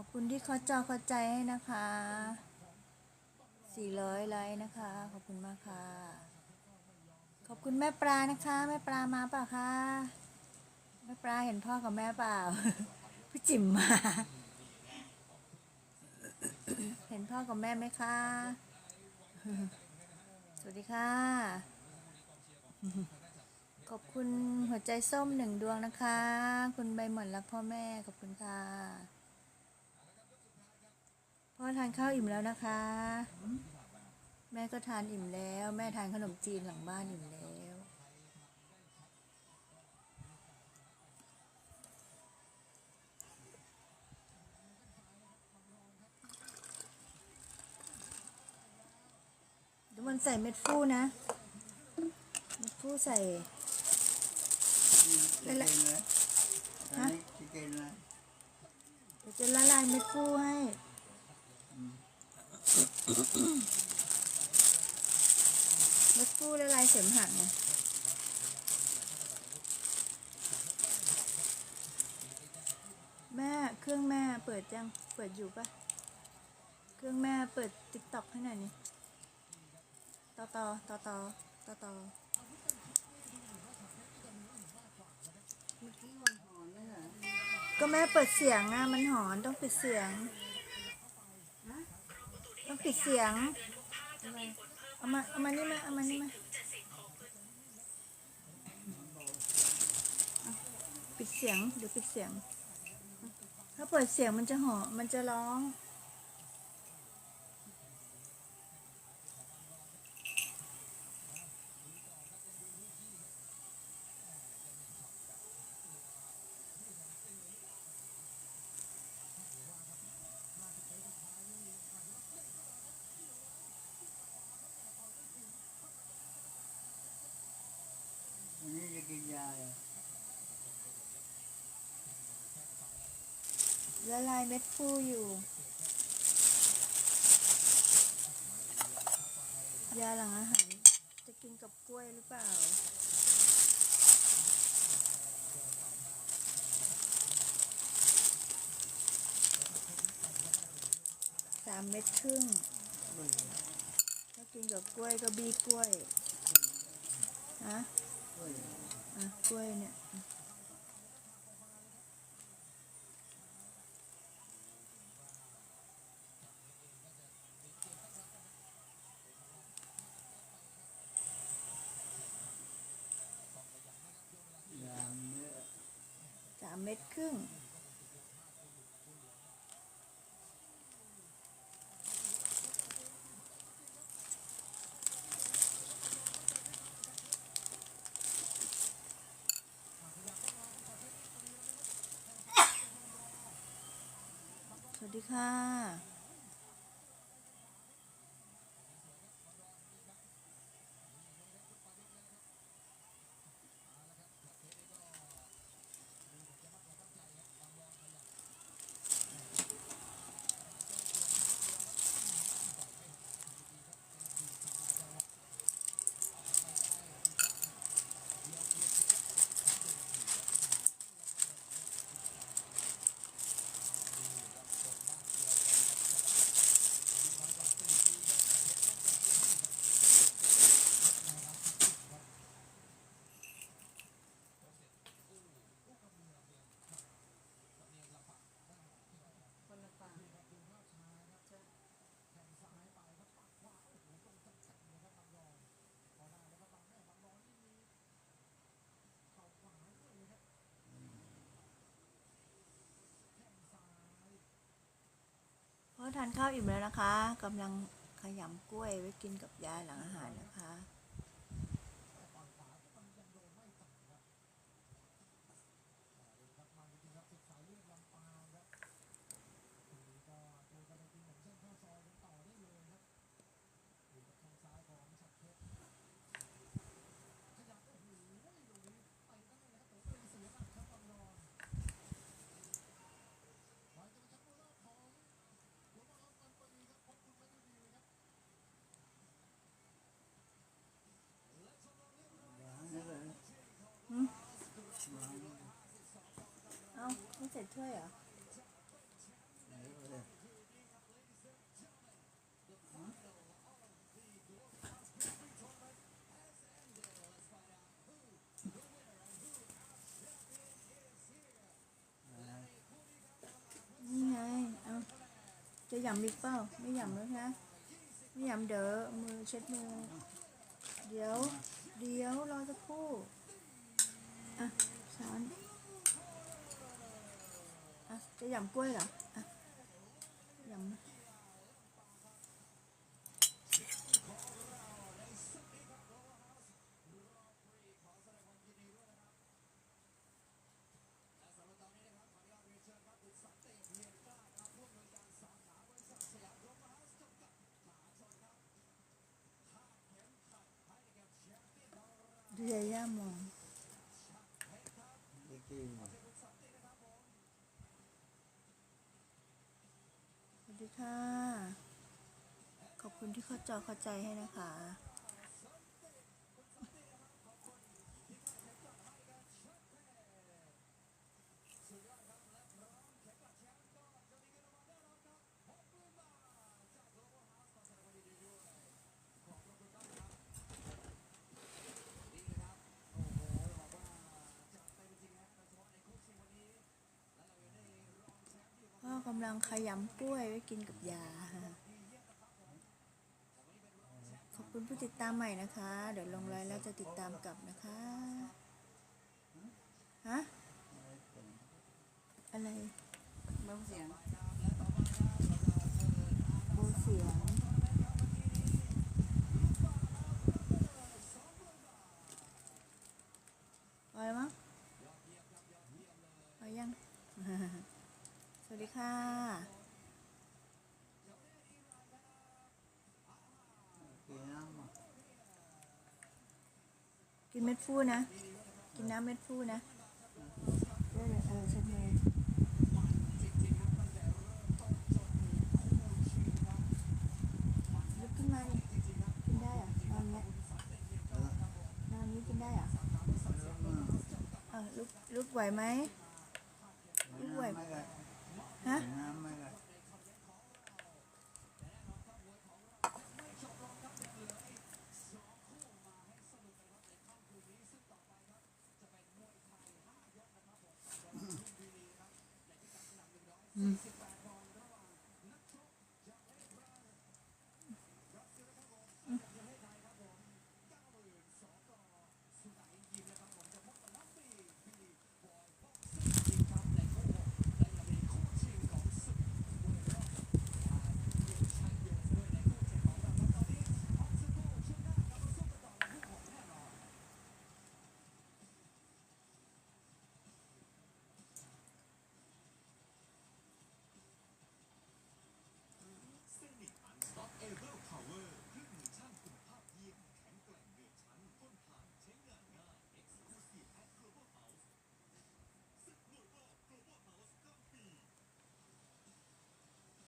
อบคุณที่เขาจอเข้าใจให้นะคะ 400 ไลค์นะคะ ขอบคุณมากค่ะ ขอบคุณแม่ปลานะคะ แม่ปลามาเปล่าคะ แม่ปลาเห็นพ่อกับแม่เปล่า พี่จิ๋มมา เห็นพ่อกับแม่ไหมคะ สวัสดีค่ะ ขอบคุณหัวใจส้มหนึ่งดวงนะคะ คุณใบหม่อนรักพ่อแม่ ขอบคุณค่ะ พ่อทานข้าวอิ่มแล้วนะคะ แม่ก็ทานอิ่มแล้ว แม่ทานขนมจีนหลังบ้านอิ่มแล้ว เดี๋ยวมันใส่เม็ดฟูนะเม็ดฟูใส่จะกินนะอันนี้จะกินนะเดี๋ยจะละลายเม็ดฟูให้ เม็ดฟูละลายเสมหะไงแม่เครื่องแม่เปิดยังเปิดอยู่ปะเครื่องแม่เปิดติ๊กต็อกให้หน่อยนี่ต่อต่อต่อต่อต่อต่อก็แม่เปิดเสียงอะมันหอนต้องปิดเสียง ต้องปิดเสียงเอามาเอามานี่มาเอามานี่มาเอาปิดเสียงเดี๋ยวปิดเสียง ถ้าเปิดเสียงมันจะหอมันจะร้อง กินยาเหรอละลายเม็ดฟูอยู่ ยาหลังอาหาร จะกินกับกล้วยหรือเปล่า สามเม็ดครึ่ง ถ้ากินกับกล้วยก็บีกล้วย ฮะ กล้วยเนี่ยยาเนื้อสามเม็ดครึ่ง ดีค่ะ เพราะทานข้าวอิ่มแล้วนะคะกำลังขยำกล้วยไว้กินกับยาหลังอาหารนะคะ เสร็จช่วยเหรอนี่ไง เอาจะหยำมิกเปล่า ไม่หยำแล้วนะ ไม่หยำเด้อมือเช็ดมือ เดี๋ยว เดี๋ยวรอสักครู่ อะ ช้อน อะจะหยำกล้วยเหรออะหยำ เรียย่ามอง เด็กที่ สวัส ดีค่ะ ขอบคุณที่เข้าจอเข้าใจให้นะคะ กำลังขยำกล้วยไว้กินกับยาขอบคุณผู้ติดตามใหม่นะคะ เดี๋ยวลงไลน์แล้วจะติดตามกลับนะคะ อะไร เบาเสียง โบเสียง พอแล้วมั้งพอยัง สวัส ดีค่ะกินน้ำอะกินเม็ดฟูนะ กินน้ำเม็ดฟูนะเออเออฉันเลยลุกขึ้นมาดิกินได้เหรอนอนเนี้ยนอนนี้กินได้เหรอแล้วมาเออลุกลุกไหวไหมน้ำไม่ได้ ฮะอืม